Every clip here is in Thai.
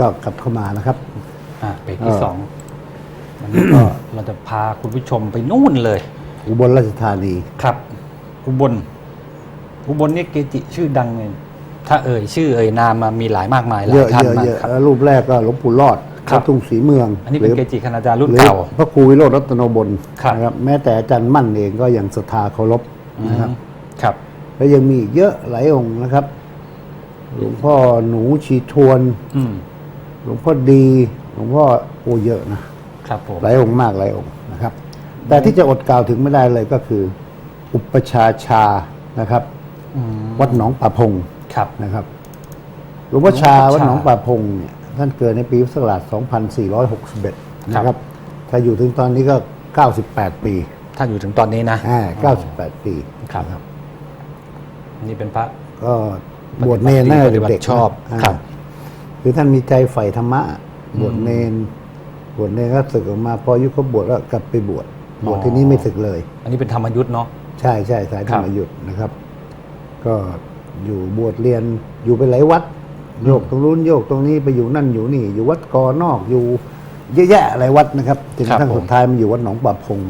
ก็กลับเข้ามานะครับอ่าเบรกที่เออสองวันนี้ก็เราจะพาคุณผู้ชมไปนู่นเลย อุบลราชธานีครับ อุบล อุบลนี่เกจิชื่อดังเลยถ้าเอ่ยชื่อเอ่ยนามมามีหลายมากมายหลาเยยอะท่านเยอะมากเยอะครับ แล้วรูปแรกก็หลวงปู่รอดครับ วัดทุ่งศรีเมืองอันนี้เป็นหรืเกจิคณาจารย์รุ่นหรือเก่า พระครูวิโรจน์รัตนบลครับ นะครับ แม้แต่อาจารย์มั่นเองก็ยังศรัทธาเคารพนะครับ ครับ แล้วยังมีอีกเยอะหลายองค์นะครับ หลวงพ่อหนูชีทวน อืมห ลวงพ่อดีหลวงพ่อโอเยอะนะครับผมหลายองค์มากหลายองค์นะครับ แต่ที่จะอดกล่าวถึงไม่ได้เลยก็คือ อุปชาชานะครับอืมวัดหนองป่าพงครับนะครับหลวงพ่อชาหลวงพ่อชาวัดหนองป่าพงเนี่ยท่านเกิดในปีพุทธศักราช2461 นะคครัรับบถ้าอยู่ถึงตอนนี้ก็ 98 ปี ถ้าอยู่ถึงตอนนี้นะอ่า98 ปีครับนะนี่เป็นพระก็บวชเนรน่าปจะฏิบัติเด็กๆชอบาครับ คือท่านมีใจใฝ่ธรรมะ บวชเนรบวชเนรก็ศึกออกมา พออายุเขาบวชก็กลับไปบวชบวชที่นี้ไม่ศึกเลย อันนี้เป็นธรรมยุทธ์เนาะใช่ใช่สายธครรับรมยุทธ์นะครับ ก็อยู่บวชเรียนอยู่ไปหลายวัด โยกตรงนู้นโยกตรงนี้ไปอยู่นั่นอยู่นี่ อยู่วัดกอนอกอยู่เยอะแยะหลายวัดนะครับจนกระทั่งสุดท้ายมันอยู่วัดหนองป่าพง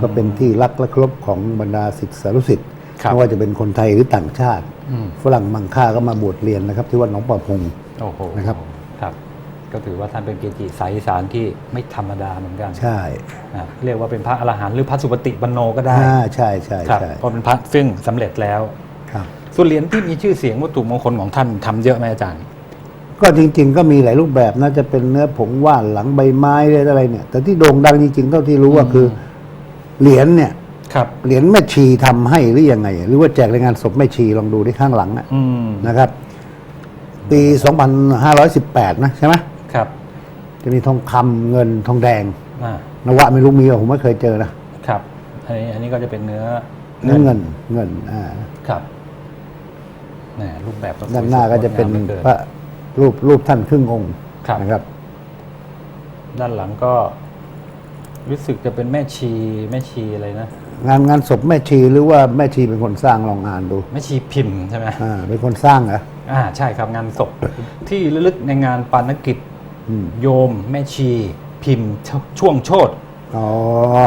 ก็เป็นที่รักและเคารพของบรรดาศิษย์สารุศิษย์ครับไม่ว่าจะเป็นคนไทยหรือต่างชาติอืมฝรั่งมังค่าก็มาบวชเรียนนะครับ ที่วัดหนองป่าพง โอ้โหนะครับครับ ก็ถือว่าท่านเป็นเกจิสายอีสานที่ไม่ธรรมดาเหมือนกันใช่อะเรียกว่าเป็นพระอรหันต์หรือพระสุปฏิปันโนก็ได้อ่าใช่ใช่ครับใช่เพราะเป็นพระซึ่งสำเร็จแล้วครับ ส่วนเหรียญที่มีชื่อเสียงวัตถุมงคลของท่านทำเยอะไหมอาจารย์ ก็จริง ๆ ก็มีหลายรูปแบบนะจะเป็นเนื้อผงว่านหลังใบไม้อะไรเนี่ย แต่ที่โด่งดังจริงๆเท่าที่รู้ว่าคือเหรียญเนี่ยครับเหรียญแม่ชีทำให้หรือยังไง หรือว่าแจกในงานศพแม่ชีลองดูที่ข้างหลังนะอืมนะครับ ปี 2518 นะใช่ไหมครับจะมีทองคำเงินทองแดงอ่านวะไม่รู้มีหรอผมไม่เคยเจอนะครับอันนี้อันนี้ก็จะเป็นเนื้อเนื้อเงินเงินอ่าครับแหมรูปแบบก็สวยด้านหน้าก็จะเป็นงามหลือพระรูปรูปท่านครึ่งองค์ครับนะครับ ด้านหลังก็รู้สึกจะเป็นแม่ชีแม่ชีอะไรนะงานงานศพแม่ชีหรือว่าแม่ชีเป็นคนสร้างลองอ่านดูแม่ชีพิมพ์ใช่ไหมอ่าเป็นคนสร้างเหรอ อ่าใช่ครับงานศพที่ระลึกในงานปานกิจอืมโยมแม่ชี พิมพ์ชช่วงโชตอ๋อ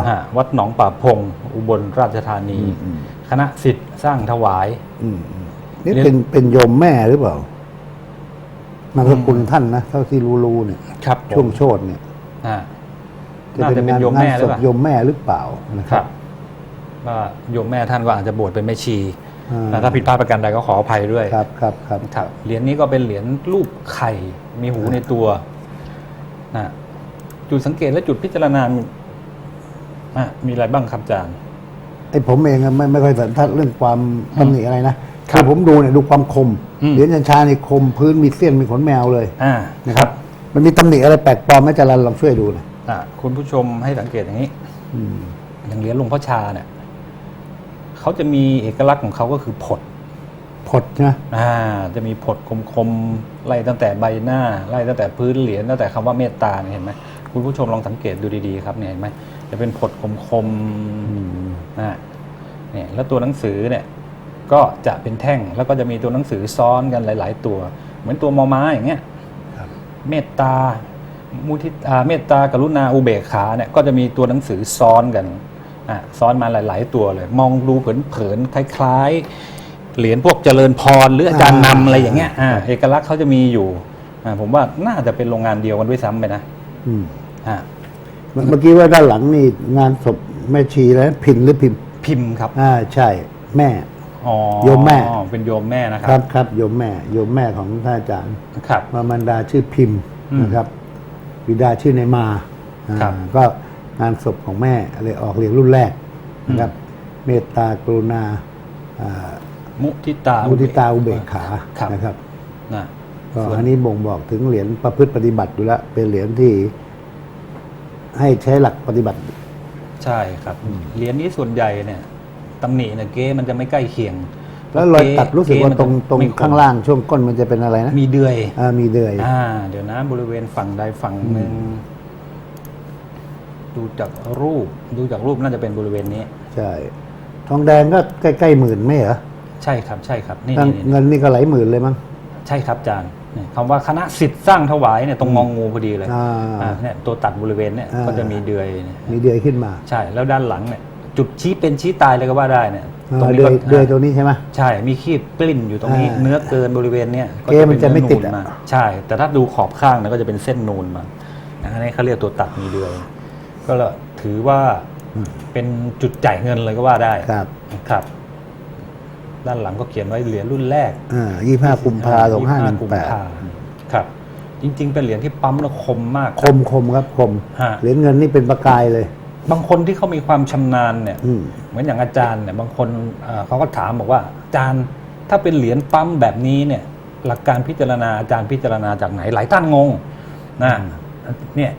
ฮะวัดหนองป่าพง อุบลราชธานี อืม คณะสิทธิ์สร้างถวาย อืมอืมนี่เรียนเป็นเป็นโยมแม่หรือเปล่านามสกุลท่านนะเท่าที่รู้ๆเนี่ย ครับช่วงโชดเนี่ยอ่า น่าจะเป็นโยมแม่หรือศเปพล่าโยมแม่หรือเปล่านะคครัรับบว่าโยมแม่ท่านก็อาจจะบวชเป็นแม่ชีอ่าแล้ว ถ้าผิดพลาดประการใดก็ขออภัยด้วยครับครับครับครับเหรียญนี้ก็เป็นเหรียญรูปไข่มีหูในตัวนะจุดสังเกตและจุดพิจารณามีอะมีอะไรบ้างครับอาจารย์ไอ้ผมเองอะไม่ไม่ค่อยสันทัดเรื่องความตำหนิอะไรนะครับอผมดูเนี่ยดูความคมอืมเหรียญชัญชาเนี่ยคมพื้นมีเสี้ยนมีขนแมวเลยอ่านะครับ มันมีตำหนิอะไรแปลกปลอมไหมอาจารย์ลองช่วยดูหนะอะคุณผู้ชมให้สังเกตอย่างนี้อย่างเหรียญหลวงพ่อชาเนี่ย เขาจะมีเอกลักษณ์ของเขาก็คือผดผดใช่ไหมอ่าจะมีผดคมๆไล่ตั้งแต่ใบหน้าไล่ตั้งแต่พื้นเหรียญตั้งแต่คำว่าเมตตาเนี่ยเห็นไหมคุณผู้ชมลองสังเกตดูดีๆครับเนี่ยเห็นไหมจะเป็นผดคมๆอ่าเนี่ยแล้วตัวหนังสือเนี่ยก็จะเป็นแท่งแล้วก็จะมีตัวหนังสือซ้อนกันหลาย ๆ ตัว เหมือนตัวมอม้าอย่างเงี้ยครับเมตตามุทิตาเมตตากรุณาอุเบกขาเนี่ยก็จะมีตัวหนังสือซ้อนกัน อะซ้อนมาหลาย ๆ ตัวเลย มองดูเผินๆคล้ายๆ เหรียญพวกเจริญพรหรืออาจารย์นำอะไรอย่างเงี้ยอ่าเอกลักษณ์เขาจะมีอยู่อ่าผมว่าน่าจะเป็นโรงงานเดียวกันด้วยซ้ำไปนะอืมอ่าเมื่อกี้ว่าด้านหลังนี่งานศพแม่ชีแล้วพินหรือพิมพ์พิมพ์ครับอ่าใช่แม่ อ๋อโยมแม่ เป็นโยมแม่นะคครัรับ บครับโยมแม่ โยมแม่ของท่านอาจารย์ครับ มามันดาชื่อพิมพ์อืมนะครับบิดาชื่อในมาอ่าครับ ก็ งานศพของแม่เลยออกเรียนรุ่นแรกนะครับ เมตตากรุณาอ่ามุทิตามุทิตาอุเบกขาครับนะครับนะก็ส่วนอันนี้บ่งบอกถึงเหรียญประพฤติปฏิบัติอยู่แล้วเป็นเหรียญที่ให้ใช้หลักปฏิบัติ ใช่ครับ เหรียญนี้ส่วนใหญ่เนี่ยตำหนิเนี่ยเก๊มันจะไม่ใกล้เคียง แล้วรอยตัดรู้สึกว่าเก๊ตรงมันจะตรงไม่คมข้างล่างช่วงก้นมันจะเป็นอะไรนะ มีเดือยอ่ามีเดือยอ่าเดี๋ยวนะบริเวณฝั่งใดฝั่งหนึ่ง ดูจากรูปดูจากรูปน่าจะเป็นบริเวณนี้ ใช่ ทองแดงก็ใกล้ๆหมื่นไม่เหรอใช่ครับใช่ครับนี่ถ้านี่นี่เงินนี่ก็หลายหมื่นเลยมั้งใช่ครับอาจารย์เนี่ยคำว่าคณะสิทธิ์สร้างถวายเนี่ยตรงงองงูพอดีเลยอ่าอ่าเนี่ยตัวตัดบริเวณเนี่ยอ่าก็จะมีเดือยเนี่ยมีเดือยขึ้นมา ใช่แล้วด้านหลังเนี่ยจุดชี้เป็นชี้ตายเลยก็ว่าได้เนี่ยอ่านี้เดือยก็เดือยตัวนี้ใช่ไหมใช่มีคีบกลิ้นอยู่ตรงนี้อ่าเนื้อเกินบริเวณเนี่ยเกมมันจะไม่ติดเป็อะเนื้อนูนมาใช่ แต่ถ้าดูขอบข้างเนี่ยก็จะเป็นเส้นนูนมาอันนี้เขาเรียกตัวตัดมีเดือย ก็เลยถือว่าเป็นจุดจ่ายเงินเลยก็ว่าได้ครับครับ ด้านหลังก็เขียนไว้เหรียญรุ่นแรกอ่ายี่ห้ากุมภาสองห้าหนึ่งกุมแปดภาครับ จริง ๆ เป็นเหรียญที่ปั๊มแล้วคมมาก คมคมครับคมฮะเหรียญเงินนี่เป็นประกายเลย บางคนที่เขามีความชำนาญเนี่ยอืมเหมือนอย่างอาจารย์เนี่ยบางคนเอ่อเขาก็ถามบอกว่าอาจารย์ถ้าเป็นเหรียญปั๊มแบบนี้เนี่ยหลักการพิจารณาอาจารย์พิจารณาจากไหนหลายท่านงงนะเนี่ย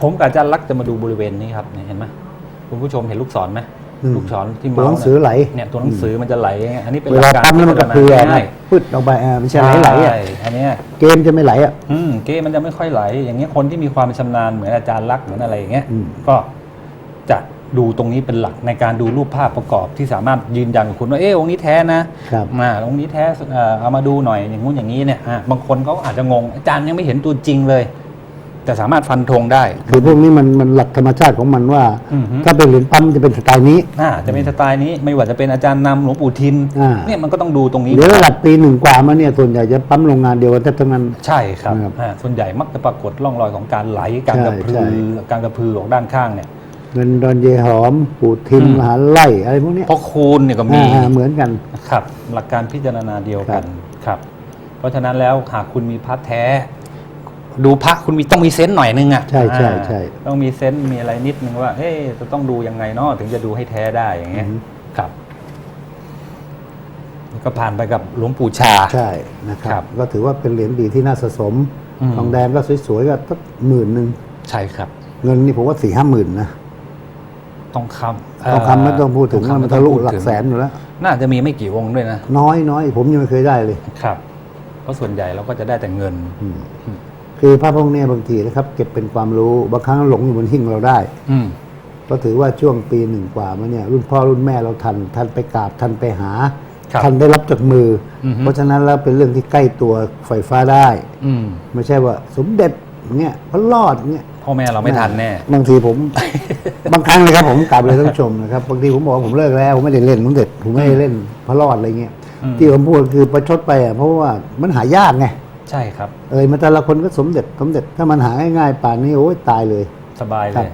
ผมกับอาจารย์ลักษณ์จะมาดูบริเวณนี้ครับเนี่ยเห็นไหมคุณผู้ชมเห็นลูกศรไหมอืมลูกศรที่ตัวเมาหนัส์งสือไหล เนี่ยตัวหนังสือมันจะไหลอย่างเงี้ยอันนี้เป็นเวหลาลักการปั๊มแล้วมันกระเพื่อง่ายปึ๊ดออกไปอ่าไม่ใช่ไหลไหลอะใช่อันเนี้ย เกมจะไม่ไหลอะ อืมเก้มันจะไม่ค่อยไหล อย่างเงี้ยคนที่มีความชำนาญเหมือนอาจารย์ลักษณ์เหมือนอะไรอย่างเงี้ยอืม ก็จะดูตรงนี้เป็นหลักในการดูรูปภาพประกอบที่สามารถยืนยันกับคุณว่าเออองค์นี้แท้นะครับ มาองค์นี้แท้เอ่อเอามาดูหน่อยอย่างงู้นอย่างนี้เนี่ยอะบางคนเขาอาจจะงงอาจารย์ยังไม่เห็นตัวจริงเลย แต่สามารถฟันธงได้ คือพวกนี้มันมันหลักธรรมชาติของมันว่า อือฮึ ถ้าเป็นเหรียญปั๊มจะเป็นสไตล์นี้ อ่าจะเป็นสไตล์นี้ไม่ว่าจะเป็นอาจารย์นำหลวงปู่ทินอ่า เนี่ยมันก็ต้องดูตรงนี้ เดี๋ยวระดับปีหนึ่งกว่ามาเนี่ยส่วนใหญ่จะปั๊มโรงงานเดียวกันแทบทั้งนั้น ใช่ครับครับอ่าส่วนใหญ่มักจะปรากฏร่องรอยของการไหลการกระพืใช่อใช่การกระพือของด้านข้างเนี่ย เงินดอนเยหอมปูทิมอืม มหาไล่อะไรพวกเนี้ยเพราะคูณเนี่ยก็มี อ่าเหมือนกัน ครับหลักการพิจารณาเดียวกันครับครับเพราะฉะนั้นแล้วหากคุณมีพระแท้ ดูพระคุณมีต้องมีเซนส์หน่อยนึงอะใช่ใช่อ่าใช่ต้องมีเซนส์มีอะไรนิดนึงว่าเอ๊ะจะต้องดูยังไงเนาะถึงจะดูให้แท้ได้อย่างเงี้ยอือฮึครับนี่ก็ผ่านไปกับหลวงปู่ชา ใช่นะคครัรับ บ ก็ถือว่าเป็นเหรียญดีที่น่าสะสมอืมทองแดงก็สวยๆก็สักหมื่นหนึ่งใช่ครับ เงินนี่ผมว่าสี่ห้าหมื่นนะทองคำทองคำไม่ต้องพูดถึงทองคำมันทะลุไม่ต้องพูดหลักถึงแสนอยู่แล้ว น่าจะมีไม่กี่องค์ด้วยนะน้อยน้อยผมยังไม่เคยได้เลย ครับ เพราะส่วนใหญ่เราก็จะได้แต่เงิน อืม คือพระพวกเนี้ยบางทีนะครับ เก็บเป็นความรู้บางครั้งหลงอยู่บนหิ้งเราได้ อืม ก็ถือว่าช่วงปีหนึ่งกว่ามาเนี่ยรุ่นพ่อรุ่นแม่เราทัน ทันไปกราบทันไปหา ครับทันได้รับจากมือออฮึ เพราะฉะนั้นแล้วเป็นเรื่องที่ใกล้ตัวไฟฟ้าได้ อืมไม่ใช่ว่าสมเด็จเนี่ยพระรอดเนี่ยพ่อแม่เราไม่ทันแน่ บางทีผม บางครั้งเลยครับผมกลับเลยท่านผู้ชมนะครับบางทีผมบอกว่าผมเลิกแล้วผมไม่ได้เล่นสมเด็จผมไม่ได้เล่นพระรอดอะไรเงี้ยอืม ที่ผมพูดคือประชดไปอะเพราะว่ามันหายากไง ใช่ครับ เอยมาแต่ละคนก็สมเด็จสมเด็จถ้ามันหาง่ายๆป่านนี้โอ้ยตายเลย สบายครัเลบย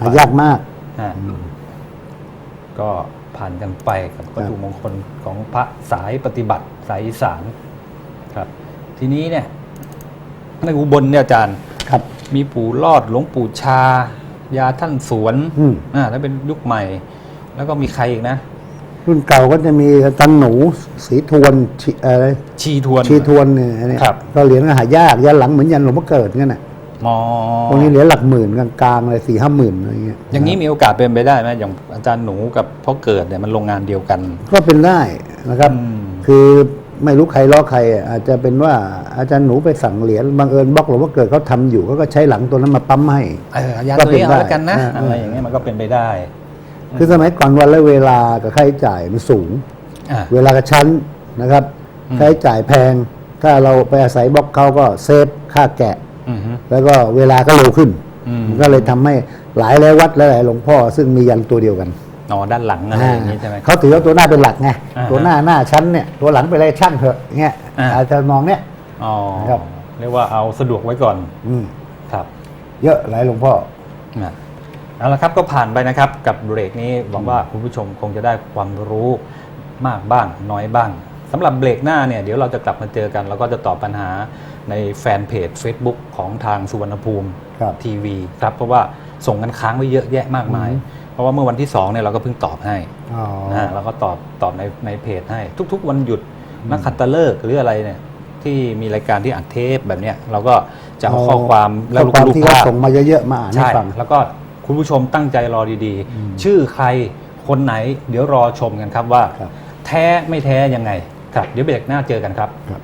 หายากมากฮะก็ผ่านกันไปกับวัตถุมงคลของพระสายปฏิบัติสายอีสานครับ ทีนี้เนี่ยในอุบลเนี่ยอาจารย์ ครับ มีปู่รอดหลวงปู่ชา ยาท่านสวนอืม อ่าถ้าเป็นยุคใหม่ แล้วก็มีใครอีกนะ รุ่นเก่าก็จะมีอาจารย์หนูสีทวนชีอะไรชีทวน ชีทวนเนี่ยอันนี้ครับ ก็เหรียญก็หายากยันหลังเหมือนยันหลวงพ่อเกิดงั้นน่ะมอตรงนี้เหรียญหลักหมื่นกลางๆเลยสี่ห้าหมื่นอะไรเงี้ยอย่างนี้มีโอกาสเป็นไปได้ไหมอย่างอาจารย์หนูกับพ่อเกิดเนี่ยมันโรงงานเดียวกัน ก็เป็นได้นะครับ อืม คือไม่รู้ใครล้อใครอะอาจจะเป็นว่าอาจารย์หนูไปสั่งเหรียญบังเอิญบล็อกหลวงพ่อเกิดเขาทำอยู่เขาก็ใช้หลังตัวนั้นมาปั๊มให้ เอออยาก็ตัวเป็นนี้เอาได้แล้วกันนะอ่าอะไรอย่างเงี้ยมันก็เป็นไปได้ คือสมัยก่อนวันและเวลากับค่าใช้จ่ายมันสูง อ่า เวลากระชั้นนะครับอืม ค่าใช้จ่ายแพง ถ้าเราไปอาศัยบล็อกเขาก็เซฟค่าแกะ อือฮึ แล้วก็เวลาก็เร็วขึ้นอืมมันก็เลยทำให้หลายแล้ววัดและหลายหลวงพ่อ ซึ่งมียันตัวเดียวกันอ๋อด้านหลังอะไรอย่างนี้ใช่ไหมเขาถือว่าตัวหน้าเป็นหลักไงอ่าฮะตัวหน้าหน้าชั้นเนี่ยตัวหลังไปเลยช่างเถอะเงี้ยอ่า อาจจะมองเนี่ย อ๋อครับ เรียกว่าเอาสะดวกไว้ก่อน อืมครับเยอะหลายหลวงพ่อ นะ เอาละครับก็ผ่านไปนะครับกับเบรกนี้หวังว่าคุณผู้ชมคงจะได้ความรู้มากบ้างน้อยบ้างสำหรับเบรกหน้าเนี่ยเดี๋ยวเราจะกลับมาเจอกัน แล้วก็จะตอบปัญหาในแฟนเพจ Facebook ของทางสุวรรณภูมิครับทีวีครับเพราะว่าส่งกันค้างไว้เยอะแยะมากมาย เพราะว่าเมื่อวันที่2เนี่ยเราก็เพิ่งตอบให้อ๋อนะฮะเราก็ตอบตอบในในเพจให้ ทุกๆ วันหยุดนักขัตฤกษ์หรืออะไรเนี่ยที่มีรายการที่อัดเทปแบบเนี้ยเราก็จะเอาข้อความแล้วข้อความรูปที่ภาเขาพส่งมาเยอะๆมาอ่านให้ใช่ฟังแล้วก็ คุณผู้ชมตั้งใจรอดีๆ ชื่อใครคนไหน เดี๋ยวรอชมกันครับว่าครับแท้ไม่แท้ยังไง ครับ เดี๋ยวเบรกหน้าเจอกันครับครับ